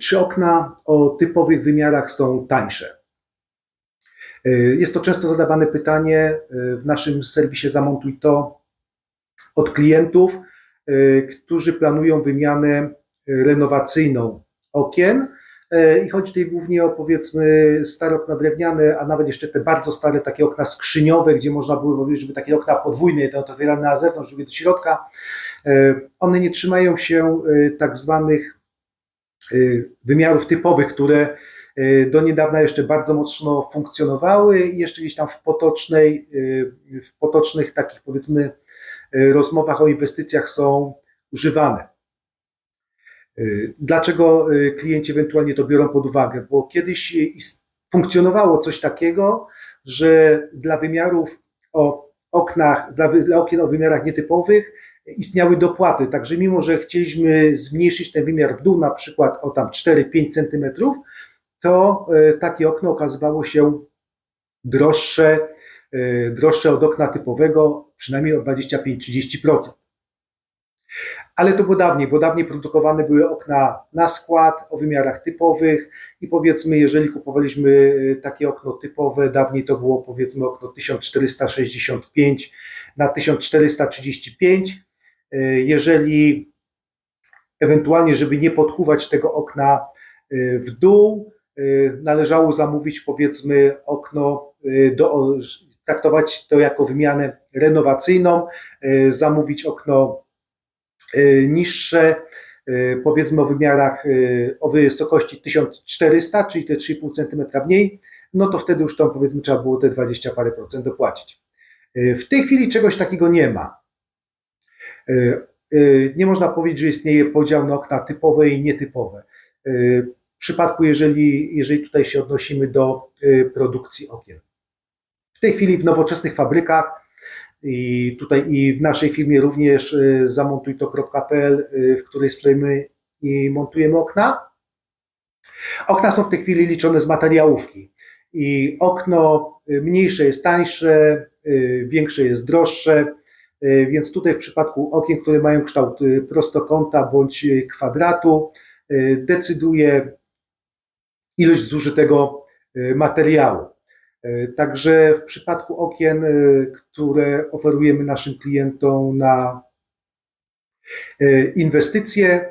Czy okna o typowych wymiarach są tańsze? Jest to często zadawane pytanie w naszym serwisie Zamontuj to od klientów, którzy planują wymianę renowacyjną okien. I chodzi tutaj głównie o powiedzmy stare okna drewniane, a nawet jeszcze te bardzo stare takie okna skrzyniowe, gdzie można było powiedzieć, żeby takie okna podwójne, jedno otwierane na zewnątrz, drugie do środka. One nie trzymają się tak zwanych wymiarów typowych, które y, do niedawna jeszcze bardzo mocno funkcjonowały i jeszcze gdzieś tam w potocznej, y, w potocznych takich powiedzmy rozmowach o inwestycjach są używane. Dlaczego klienci ewentualnie to biorą pod uwagę? Bo kiedyś funkcjonowało coś takiego, że dla wymiarów o oknach, dla, dla okien o wymiarach nietypowych istniały dopłaty. Także mimo, że chcieliśmy zmniejszyć ten wymiar w dół, na przykład o tam 4-5 centymetrów, to e, takie okno okazywało się droższe, e, droższe od okna typowego, przynajmniej o 25-30%. Ale to było dawniej, bo dawniej produkowane były okna na skład o wymiarach typowych i powiedzmy, jeżeli kupowaliśmy e, takie okno typowe, dawniej to było powiedzmy okno 1465 na 1435, E, jeżeli ewentualnie, żeby nie podkuwać tego okna e, w dół, e, należało zamówić powiedzmy okno, do, traktować to jako wymianę renowacyjną, zamówić okno niższe, powiedzmy o wymiarach, o wysokości 1400, czyli te 3,5 cm mniej, no to wtedy już tam powiedzmy trzeba było te 20 parę procent dopłacić. W tej chwili czegoś takiego nie ma. E, e, nie można powiedzieć, że istnieje podział na okna typowe i nietypowe. E, w przypadku, jeżeli, jeżeli tutaj się odnosimy do produkcji okien. W tej chwili w nowoczesnych fabrykach i tutaj i w naszej firmie również zamontujto.pl, w której sprzedajemy i montujemy okna. Okna są w tej chwili liczone z materiałówki i okno mniejsze jest tańsze, większe jest droższe, więc tutaj w przypadku okien, które mają kształt e, prostokąta bądź e, kwadratu, decyduje ilość zużytego materiału. Także w przypadku okien, które oferujemy naszym klientom na inwestycje,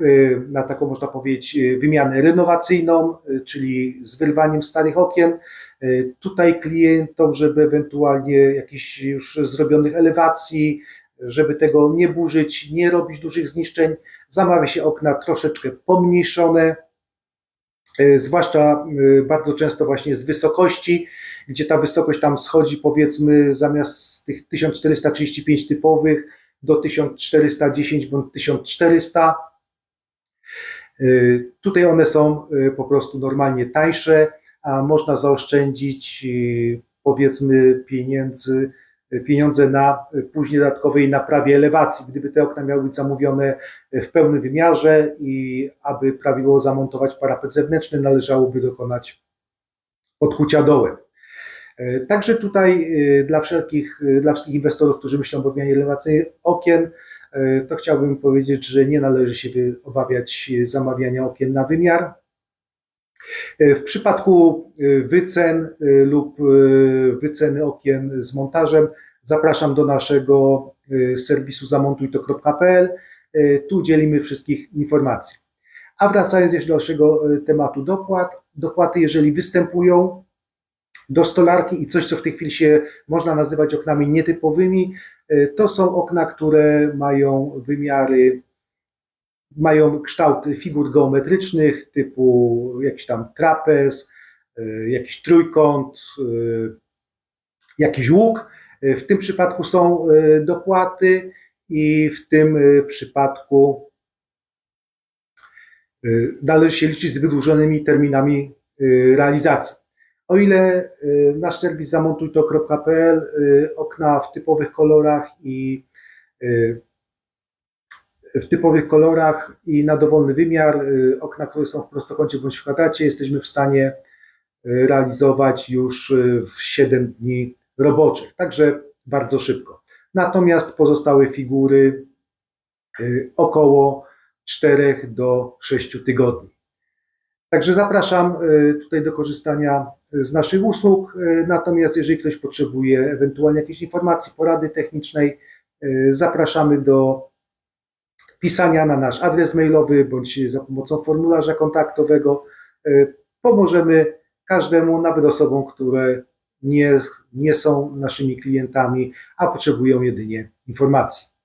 na taką można powiedzieć wymianę renowacyjną, czyli z wyrwaniem starych okien, tutaj klientom, żeby ewentualnie jakichś już zrobionych elewacji, żeby tego nie burzyć, nie robić dużych zniszczeń, zamawia się okna troszeczkę pomniejszone, e, zwłaszcza e, bardzo często właśnie z wysokości, gdzie ta wysokość tam schodzi powiedzmy zamiast tych 1435 typowych do 1410 bądź 1400. E, tutaj one są po prostu normalnie tańsze, a można zaoszczędzić powiedzmy pieniędzy pieniądze na później dodatkowej naprawie elewacji. Gdyby te okna miały być zamówione w pełnym wymiarze i aby prawidłowo zamontować parapet zewnętrzny, należałoby dokonać podkucia dołem. Także tutaj e, dla wszelkich, e, dla wszystkich inwestorów, którzy myślą o wymianie elewacyjnej okien, e, to chciałbym powiedzieć, że nie należy się obawiać zamawiania okien na wymiar. W przypadku y, wycen y, lub wyceny okien z montażem zapraszam do naszego serwisu zamontujto.pl. Tu dzielimy wszystkich informacji. A wracając jeszcze do naszego tematu dopłat, dopłaty jeżeli występują do stolarki i coś, co w tej chwili się można nazywać oknami nietypowymi, to są okna, które mają wymiary mają kształt figur geometrycznych typu jakiś tam trapez, e, jakiś trójkąt, e, jakiś łuk. W tym przypadku są dopłaty i w tym przypadku należy się liczyć z wydłużonymi terminami realizacji. O ile nasz serwis zamontujto.pl okna w typowych kolorach i w typowych kolorach i na dowolny wymiar, y, okna, które są w prostokącie bądź w kwadracie, jesteśmy w stanie y, realizować już y, w 7 dni roboczych, także bardzo szybko. Natomiast pozostałe figury około 4 do 6 tygodni. Także zapraszam tutaj do korzystania z naszych usług. Natomiast jeżeli ktoś potrzebuje ewentualnie jakiejś informacji, porady technicznej, zapraszamy do pisania na nasz adres mailowy bądź za pomocą formularza kontaktowego. Y, Pomożemy każdemu, nawet osobom, które nie, nie są naszymi klientami, a potrzebują jedynie informacji.